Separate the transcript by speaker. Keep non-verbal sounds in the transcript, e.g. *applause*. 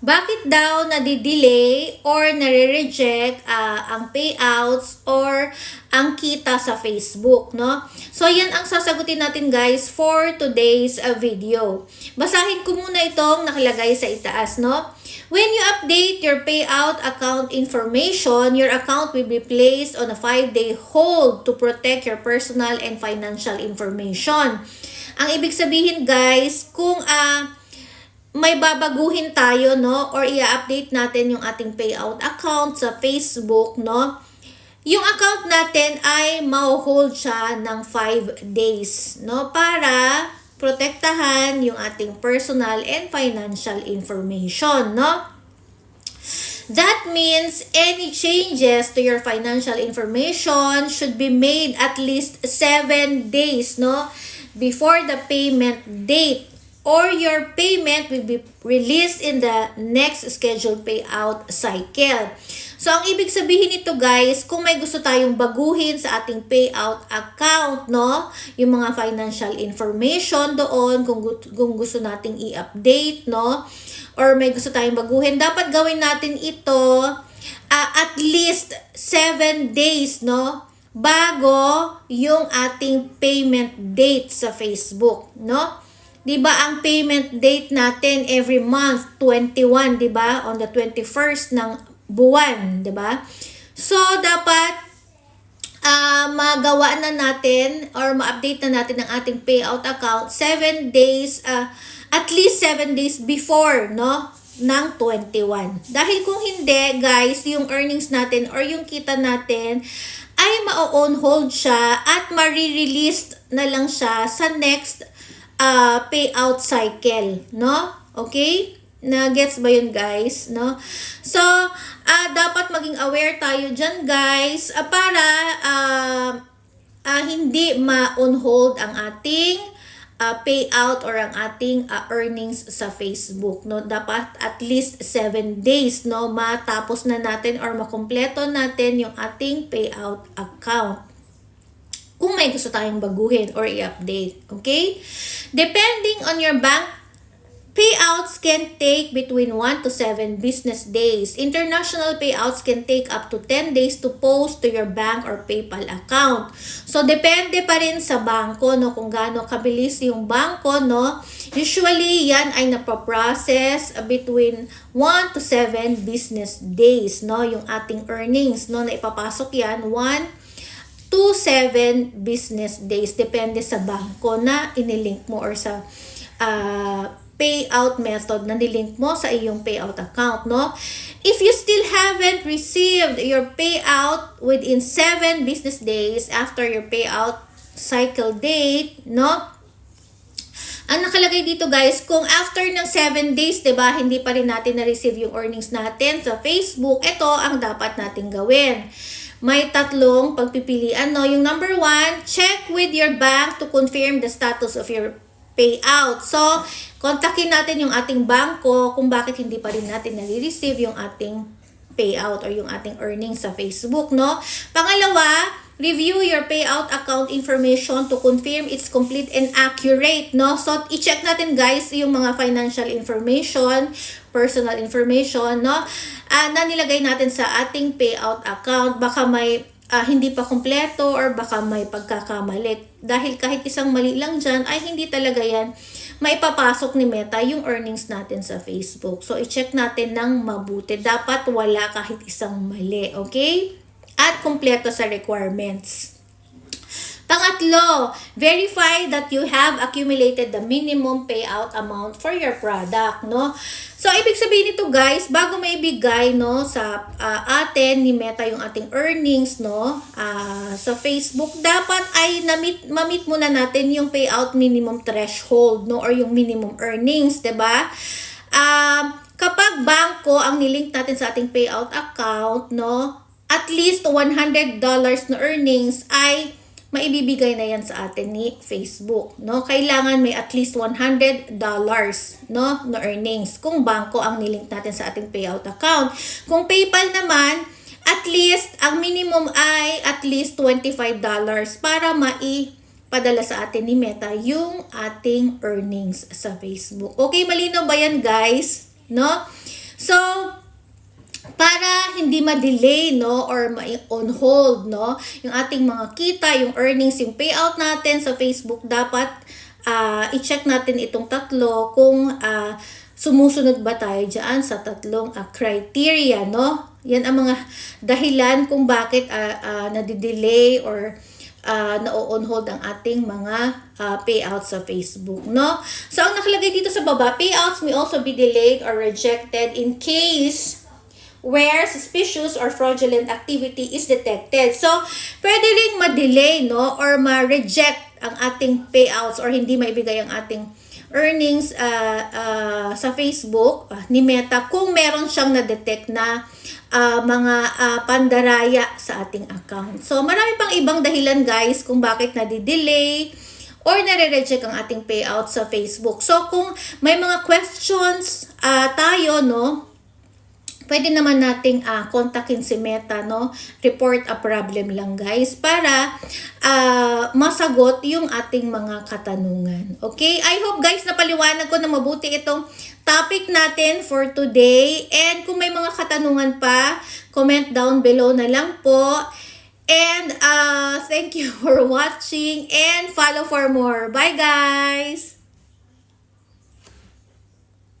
Speaker 1: bakit daw nadidelay or nare-reject ah, ang payouts or ang kita sa Facebook, no? So, yan ang sasagutin natin guys for today's ah, video. Basahin ko muna itong nakalagay sa itaas, no? When you update your payout account information, your account will be placed on a 5-day hold to protect your personal and financial information. Ang ibig sabihin guys, kung ah may babaguhin tayo, no? Or i-update natin yung ating payout account sa Facebook, no? Yung account natin ay ma-hold siya ng 5 days, no? Para protektahan yung ating personal and financial information, no? That means any changes to your financial information should be made at least 7 days, no? Before the payment date or your payment will be released in the next scheduled payout cycle. So, ang ibig sabihin nito guys, kung may gusto tayong baguhin sa ating payout account, no? Yung mga financial information doon, kung, kung gusto nating i-update, no? Or may gusto tayong baguhin, dapat gawin natin ito ah, at least 7 days, no? Bago yung ating payment date sa Facebook, no? 'Di ba ang payment date natin every month 21, 'di ba? On the 21st ng buwan, 'di ba? So dapat ah magawa na natin or ma-update na natin ang ating payout account 7 days ah, at least 7 days before, no? ng 21. Dahil kung hindi, guys, yung earnings natin or yung kita natin ay ma-on hold siya at ma-release na lang siya sa next uh, payout cycle, no? Okay? Na gets ba yun guys, no? So, ah dapat maging aware tayo dyan guys ah, para ah, ah, hindi ma-on ang ating ah, payout or ang ating ah, earnings sa Facebook, no? Dapat at least 7 days, no? Matapos na natin or makumpleto natin yung ating payout account kung may gusto tayong baguhin or i-update. Okay? Depending on your bank, payouts can take between 1 to 7 business days. International payouts can take up to 10 days to post to your bank or PayPal account. So, depende pa rin sa banko, no, kung gaano kabilis yung banko, no. Usually, yan ay napaprocess between 1 to 7 business days, no, yung ating earnings, no, na ipapasok yan, 1 to 7 business days. Depende sa bangko na inilink mo or sa uh, payout method na nilink mo sa iyong payout account, no? If you still haven't received your payout within 7 business days after your payout cycle date, no? Ang nakalagay dito guys, kung after ng 7 days, 'di ba, hindi pa rin natin na-receive yung earnings natin sa Facebook, ito ang dapat nating gawin may tatlong pagpipilian. No? Yung number one, check with your bank to confirm the status of your payout. So, kontakin natin yung ating bangko kung bakit hindi pa rin natin nare-receive yung ating payout or yung ating earnings sa Facebook, no? Pangalawa, review your payout account information to confirm it's complete and accurate, no? So, i-check natin guys yung mga financial information, personal information, no? Uh, na nilagay natin sa ating payout account. Baka may uh, hindi pa kompleto or baka may pagkakamali. Dahil kahit isang mali lang dyan, ay hindi talaga yan maipapasok ni Meta yung earnings natin sa Facebook. So, i-check natin ng mabuti. Dapat wala kahit isang mali, okay? At kompleto sa requirements. Pangatlo, verify that you have accumulated the minimum payout amount for your product, no? So, ibig sabihin nito guys, bago maibigay, no, sa uh, atin ni Meta yung ating earnings, no, uh, sa Facebook, dapat ay namit, mamit muna natin yung payout minimum threshold, no, or yung minimum earnings, 'di ba? Uh, kapag bangko ang nilink natin sa ating payout account, no, at least $100 na earnings ay maibibigay na yan sa atin ni Facebook, no? Kailangan may at least $100 no, na earnings kung bangko ang nilink natin sa ating payout account. Kung PayPal naman, at least ang minimum ay at least $25 para mai padala sa atin ni Meta yung ating earnings sa Facebook. Okay, malinaw ba yan guys? No? So, para hindi ma-delay no or ma-on hold no yung ating mga kita, yung earnings, yung payout natin sa Facebook dapat ah, i-check natin itong tatlo kung ah, sumusunod ba tayo diyan sa tatlong ah, criteria no yan ang mga dahilan kung bakit uh, uh, nadidelay or uh, na-on hold ang ating mga uh, payouts sa Facebook, no? So, ang nakalagay dito sa baba, payouts may also be delayed or rejected in case where suspicious or fraudulent activity is detected. So, pwede ring ma-delay, no? Or ma-reject ang ating payouts or hindi maibigay ang ating earnings uh, uh, sa Facebook uh, ni Meta kung meron siyang na-detect na uh, mga uh, pandaraya sa ating account. So, marami pang ibang dahilan guys kung bakit nadi-delay or nare-reject ang ating payout sa Facebook. So, kung may mga questions uh, tayo, no, pwede naman nating uh, kontakin si Meta, no? Report a problem lang, guys, para uh, masagot yung ating mga katanungan. Okay? I hope, guys, napaliwanag ko na mabuti itong topic natin for today. And kung may mga katanungan pa, comment down below na lang po. And uh, thank you *laughs* for watching and follow for more. Bye, guys!